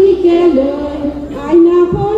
থাকিকেলৈ আইনা ফণী আগলৈ